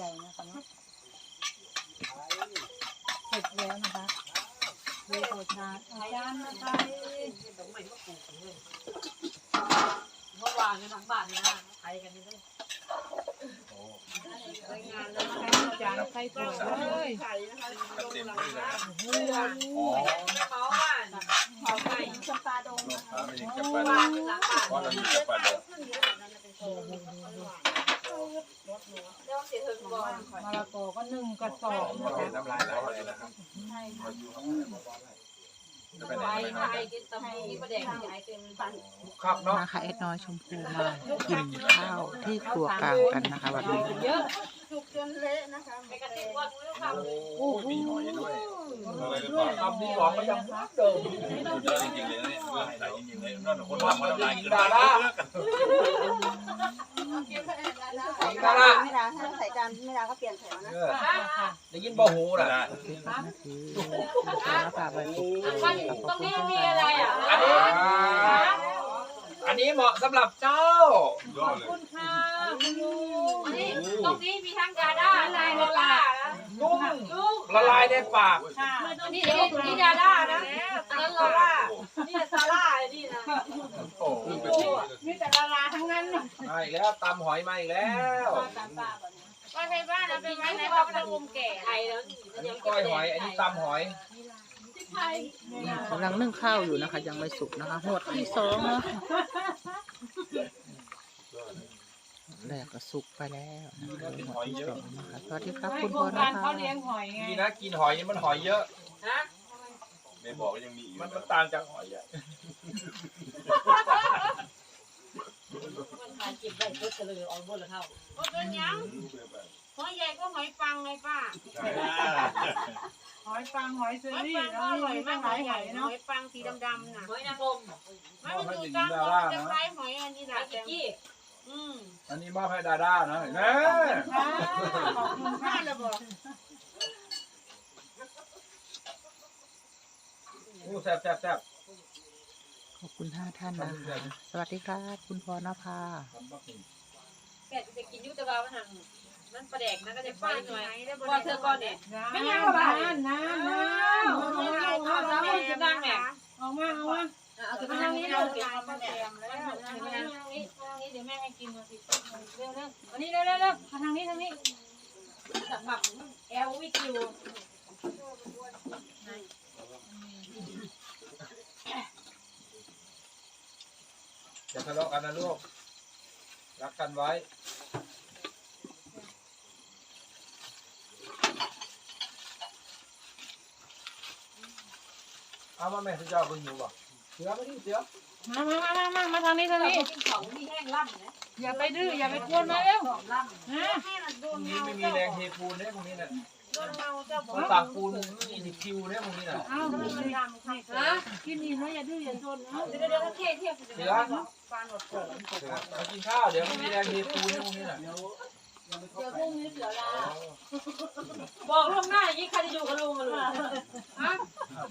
ใจนะคะเนาะเสร็จแล้วนะคะดูโอชาอาจารย์นะคะเมื่อวานกันทั้งบ้านนี่นะไทยกันนี่เลยรายงานแล้วนะคะอาจารย์ใส่ถั่วเลยไข่นะคะลงหลังนะอ๋อเขาบ้านเขาไก่จำปาดงนะคะไม่ได้จับปลาบ้าเดือนหลังบ้านเพราะเรามีจับปลาเดือนเดี๋ยวเสียเถิงก่อน มะละกอก็หนึ่งกระสอบนะเห็คะนน้ำลายแล้วเลยนะครับใช่ค่ะจะไปไหนไข่ไปไหนไข่กินตะมีประเด็นที่ไอ้เต็มบ้านครับเนาะนะคะเอ็ดน้อยชมพูมากินข้าวที่ครัวกลางกันนะคะวันนี้เยอะจุกจนเละนะคะไอ้กระติกว่ามือค่ะโอ้มีหอยด้วยอะไรหรือด้เปวยล่าคำนี้บอกก็ยังเดิมเยอะจริงๆเลยเนี่ยเรื่องใส่จริงๆเลยนั่นคนทำมาทำลายดารา ใส่จานไม่ได้ถ้าใส่จานไม่ได้ก็เปลี่ยนแถวนะได้ยินบ่หูนะคือแล้วฝากไว้ปุ๊บมันตรงนี้มีอะไรอะอันนี้อันนี้เหมาะสำหรับเจ้าขอบคุณค่ะคุณลุงนี่ตรงนี้มีทั้งดาด้าลายโลล่านะนุ่มลูกละลายในปากค่ะนี่นี่ดาด้านะอันนั้นโลล่านี่ซาร่านี่นะโอ้มีแต่ละลาทั้งนั้นเลยมาอีกแล้วตำหอยมาอีกแล้วว่าในบ้านนะเป็นไม้ในบ้านเป็นมุมแก่ไทยแล้วอันนี้ก้อยหอย อันนี้ตำหอยกำลังนึ่งข้าวอยู่นะคะ ยังไม่สุกนะคะหวดที่สองเนาะ แรกก็สุกไปแล้วนะคะหวดที่สองนะคะสวัสดีครับให้คุณโคพ่รองนะการคะเขาเลี้ยงหอยไงดีนะกินหอยมันหอยเยอะฮะไม่บอกยังมีมันมันต่างจากหอยอะมันทานเก็บได้เยอะเลยเอาบนละเท่าเป็นยังหอยใหญ่ก็หอยปังไงป้าหอยปังหอยเชอหอยรี่ปังแล้ก็วอมีร่อยตั้มางกหหลาอยยหใหอญ่ยหเนาะอยปังสีดำๆน่ะหอยนางรมมันมันอยู่กลางจะคล้ายหอยอันนี้แหละกี้ อืมอันนี้มอบให้ดาด้านะเห็นไหมค่ะขอบคุณค่ะระบอกอู้แซ่บแซ่บแซ่บขอบคุณห้าท่านนะคะ สวัสดีครับคุณพ่อนภาแกจะกินยุตบามันหังมันประแดกนะก็จะไฟหน่อยว่าเธอก่อนเนี่ยไม่ยังหรอนานนานนานเอาเอาเอามาเอาเอาจะนั่งเนี่ยเอามาเอามา เอาจะมานั่งนี้เราเก็บมาแดมแล้วนั่งนี้นั่งนี้นั่งนี้เดี๋ยวแม่ให้กินมาสิเร็วเร็วอันนี้เร็วเร็วเร็วมาทางนี้ทางนี้หมักแอลวิคิวอย่าทะเลาะกันนะลูก รักกันไว้เอามาแม่ที่เจ้าเพิ่งอยู่บ่ สือไม่ดีเสือมามามามามาทางนี้ทางเรานี้กินของที่แห้งล่ำนะอย่าไปดื้ออย่าไปกวนมาเร็วของล่ำฮะพรุ่งนี้ไม่มีแรงเทปูนเนี่ยพรุ่งนี้น่ะโดนเมาเจ้าบอต้องสั่งปูนยี่สิบคิวเนี่ยพรุ่งนี้น่ะเอามันดำค่ะฮะกินอิ่มแล้วอย่าดื้ออย่าซนเอาเดี๋ยวเดี๋ยวเทียบเทียบเดี๋ยวปานหมดผมเสือมากินข้าวเดี๋ยวไม่มีแรงเทปูนเนี่ยพรุ่งนี้น่ะเดี๋ยวพรุ่งนี้เสือลาบอกลูกหน้าอย่างนี้ใครจะอยู่กับลุงกันลูกฮะ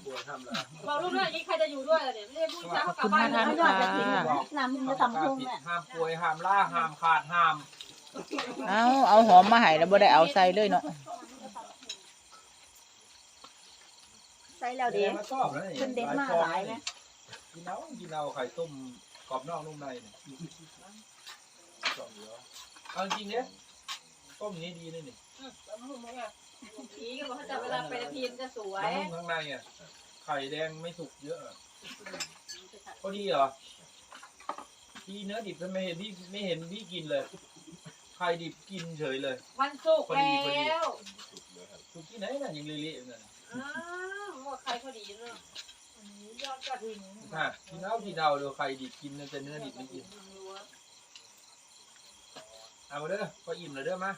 บัวทำแล้วบอกลูกหน้าอย่างนี้ใครจะอยู่ด้วยเนี่ยไม่ได้พูดจ้าขอบกลับคุณบ้าห้านท่านค่ะน้ำมันจะทำพุ่งเนี่ยห้ามป่วยห้ามล่าห้ามขาดห้ามเอาเอาหอมมาให้แล้วบ่ได้เอาใส่เลยเนาะใส่แล้วดีมาชอบแล้วนี่เป็นเด็ดมากหลายนะกินเอากินเอาไข่ต้มกรอบนอกนุ่มในเนี่ยชอบอยู่แล้วเอาจริงๆเนี่ยต้มอย่างนี้ดีเลยนี่ ผีก็บอกเขาจะเวลาไปทีมจะสวยมันนุ่มข้างในอะไข่แดงไม่สุกเยอะอะพอดีเหรอพี่เนื้อดิบทำไมเห็นพี่ไม่เห็นพี่กินเลยไข่ดิบกินเฉยเลย วันศุกร์แล้วสุกที่ไหนน่ะยังเละๆนั่นอ้าวหมดใครพอดีเนาะยอดกระถิ่นฮะกินเอากินเอาเดี๋ยวไข่ดิบกินนะแต่เนื้อดิบไม่กิน เอามาเด้อพออิ่มเลยเด้อมา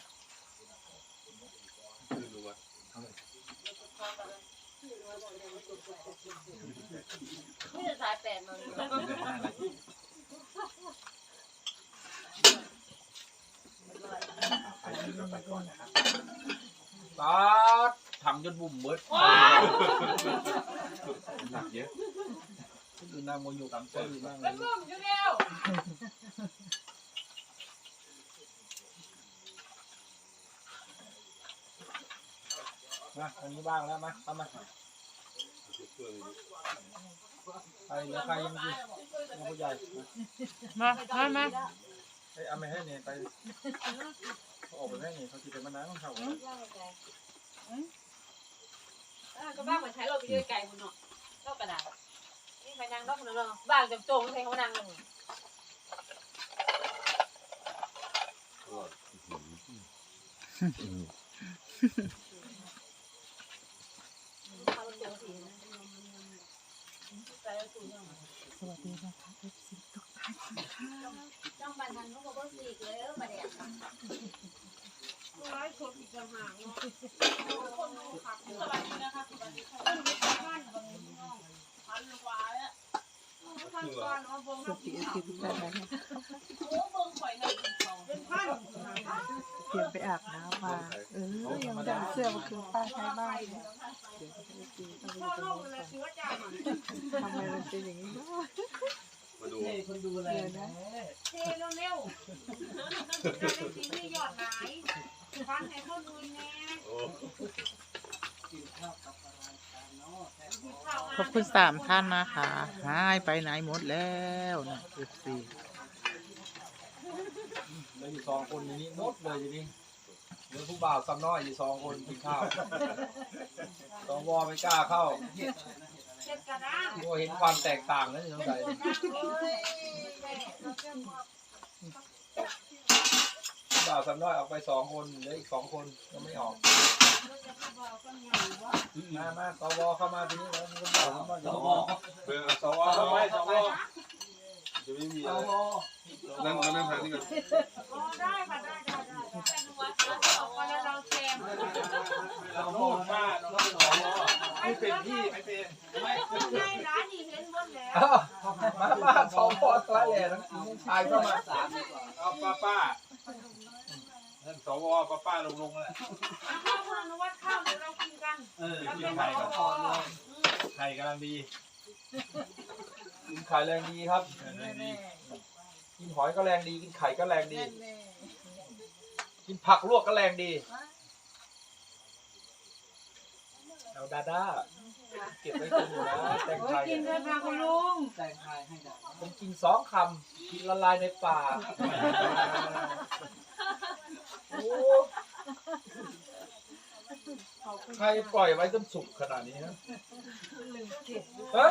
ไม่จะสายแปดมาตาดถังจนบุ่มเบิดหนักเยอะคือนางโมยูกับเต้ยนั่งเลยบุ่มอยู่แล้วมาอันนี้บ้างแล้วมาเอามา ใครเหลือใครยังดียังผู้ใหญ่มามามามาไอ้เอาไปให้เนี่ยไปเขาออกไปให้เนี่ยเขาคิดเป็นมะนาวเขาก็บ้างเหมือนใช้เราไปเยอะไก่คุณเนาะเจ้ากระดาษนี่ใครนั่งก็คุณเนาะบ้างจำโจงใครเขานั่งกัน สวัสดีนะคะเอฟซีทุกท่านนะคะต้องบันทันเขาบอกว่าสีเลยมาเดี๋ยวร้อยคนอีกต่างหากเนาะคนขับสวัสดีนะคะสวัสดีค่ะท่านบ้านบางน้องพันกว่าแล้วทางก่อนเอาบงสวัสดีเอฟซีทุกท่านนะคะโอ้บงข่อยหนึ่งเป็นพันเตรียมไปอาบน้ำมา เออยังไม่ได้เอาเสื้อมาคืนป้าใช้บ้านเนี่ยเดี๋ยวไปตีต้องไป พ่อดูลูกกันเลก่อนยคิดว่าจ้ามันทำไมมันเป็นอย่างนี้เนาะมาดูคนดูแลนะเทเร็วๆได้สีนี่ยอดไหนพันให้เขาดูแน่โอ้ขอบคุณสามท่านนะคะหายไปไหนหมดแล้วนะเอฟซี แล้วอยู่สองคนอยู่นี่หมดเลยอยู่นี่ เหลือผู้บ่าวซ้ำน้อยอยู่สองคนกินข้าวสองวอไม่กล้าเข้าเช็ดกระด้างโอ้เห็นความแตกต่างนะสงสัยผู้บ่าวซ้ำน้อยออกไปสองคนเหลืออีกสองคนยังไม่ออกมามาสวเข้ามาทีนี้แล้วผู้บ่าวซ้ำน้อยอยู่นี่เพื่อนสวทำไมสวจะไม่มีอะไรนั่งมานั่งทางนี้กันอ๋อได้ค่ะได้ ได้ได้เป็นวัดแล้วสองวันแล้วเราแซมเราโม่ป้าเราต้องสวไม่เป็นพี่ไม่เป็นในร้านนี่เห็นหมดแล้วอ้าวมามาสองพอสไลด์แหล่ทั้งผู้ชายเข้ามาเอาป้าป้าท่านสวป้าป้าลงลงเลยข้าวพนวัดข้าวเดี๋ยวเรากินกันเออกินไข่ก็พอเลยไข่กำลังดีกินไข่แรงดีครับกินหอยก็แรงดีกินไข่ก็แรงดี กินผักลวกก็แรงดีเอาดาด้าเก็บไว้กินอยู่นะแตงไทยกินด้วยค่ะคุณลุงผมกินสองคำกินละลายในปากโอ้ใครปล่อยไว้จนสุกขนาดนี้นะฮะ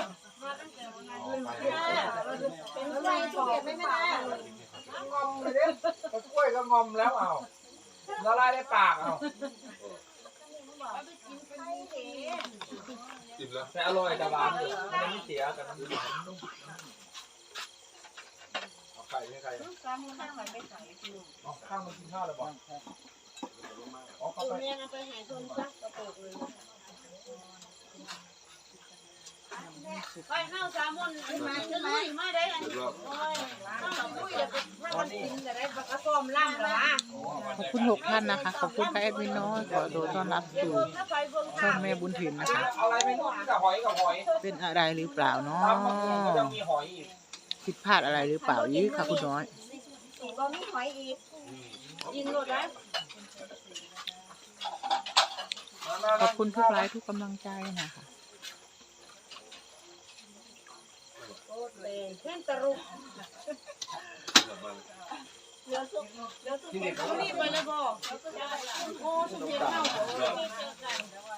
เป็นไรที่เก็บไม่ได้งอมเลยเนี่ยกล้วยก็งอมแล้วเอา ละลายในปากเอาอิ่มแล้วแต่อร่อยแต่หวานอยู่มันไม่เสียแต่มันหวานนุ่มเอาไข่ให้ใครตามมือข้างหลังไปใส่เอาข้างมากินข้าวเลยบอกเอาเข้าตัวไปเมียไปหายคนซักกระโปงเลยไปข้าวสามวันมาจะลุยมาได้อันเดี๋ยวรอบข้าวลุยอย่าไปร้อนกินจะได้ปลากระป๋อมล่ำหรอวะข อบคุณหกท่านนะคะ ขอบคุณพระแอดมินน้อยขอโดต้อนรับสู่เบิ่งช่องแม่บุญถิ่นนะคะเอะไรไม่รู้มีแต่หอยกับหอยเป็นอะไรหรือเปล่าเนาะตามมากินก็จะมีหอยอีกผิดพลาดอะไรหรือเปล่ายี่ค่ะคุณน้อยก็มีหอยอีกกินหมดแล้วขอบคุณทุกไลค์ทุกกำลังใจนะคะโคตรเลยเช่นตะรุก กลับมาเลยเดี๋ยวสุกเดี๋ยวสุกเขารีบไปเลยบอกโอ้สุกเพียงเข้า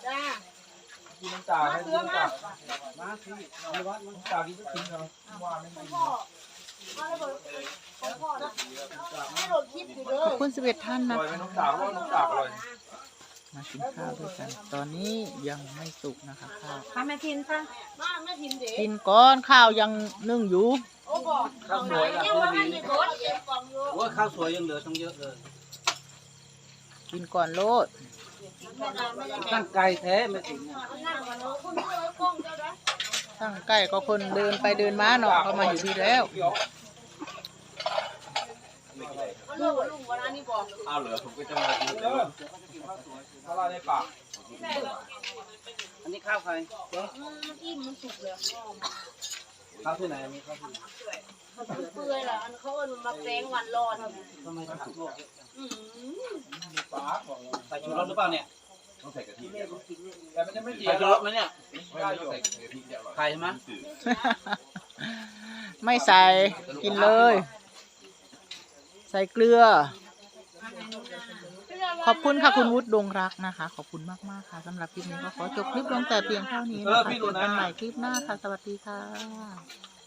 จ้ากินน้ำตาให้กินน้ำตามาที่ในวัดน้ำตากินก็กินเนาะว่าไม่ดีมาแล้วบอกของพ่อนะให้รถคิดอยู่เด้ขออบคุณสิบเอ็ดท่านอนะร่อยไหมคะน้ำตาว่าน้ำตาอร่อยมากินข้าวด้วยกัน ตอนนี้ยังไม่สุกนะคะข้าวทำให้ทินค่ะมาไม่ทิมเด็กินก้อนข้าวยังนึ่งอยู่โอ้บอกข้าวสวยละ องอยู่ว่าข้าวสวยยังเหลือตั้งเยอะเลยกินก่อนโลดตั้งไกลแท้ไม่ถึงนั่งกันเนาะคุณไม่เอากล้องเจ้านะตั้งใกล้ก็คนเดินไปเดินมาเนาะเขามาอยู่ที่แล้วลุงลุงวันนั้นนี่บอกอ้าวเหรอผมก็จะมาดูเออละลายในปากอันนี้ข้าวใครมันอิ่มมันสุกเลยข้าวที่ไหนมีข้าวที่ไหน มันเปื่อยละอันเขาเอามาแปลงวันรอดทำไมต้องสุกอืมปากบอกเลยใส่ชูรสหรือเปล่าเนี่ยต้องใส่กะทิแต่มันจะไม่เสีใครยจะหรรอกสไหมเนี่ยไม่ต้องใส่กะทิจะอร่อยใครใช่ไหมไม่ใส่กินเลย ใส่เกลือ ขอบคุณค่ะคุณวุฒิดงรักนะคะ ขอบคุณมากๆค่ะสำหรับคลิปนี้ก็ขอจบคลิปลงแต่เพียงเท่านี้นะคะเจอกันใหม่คลิปหน้าค่ะ สวัสดีค่ะ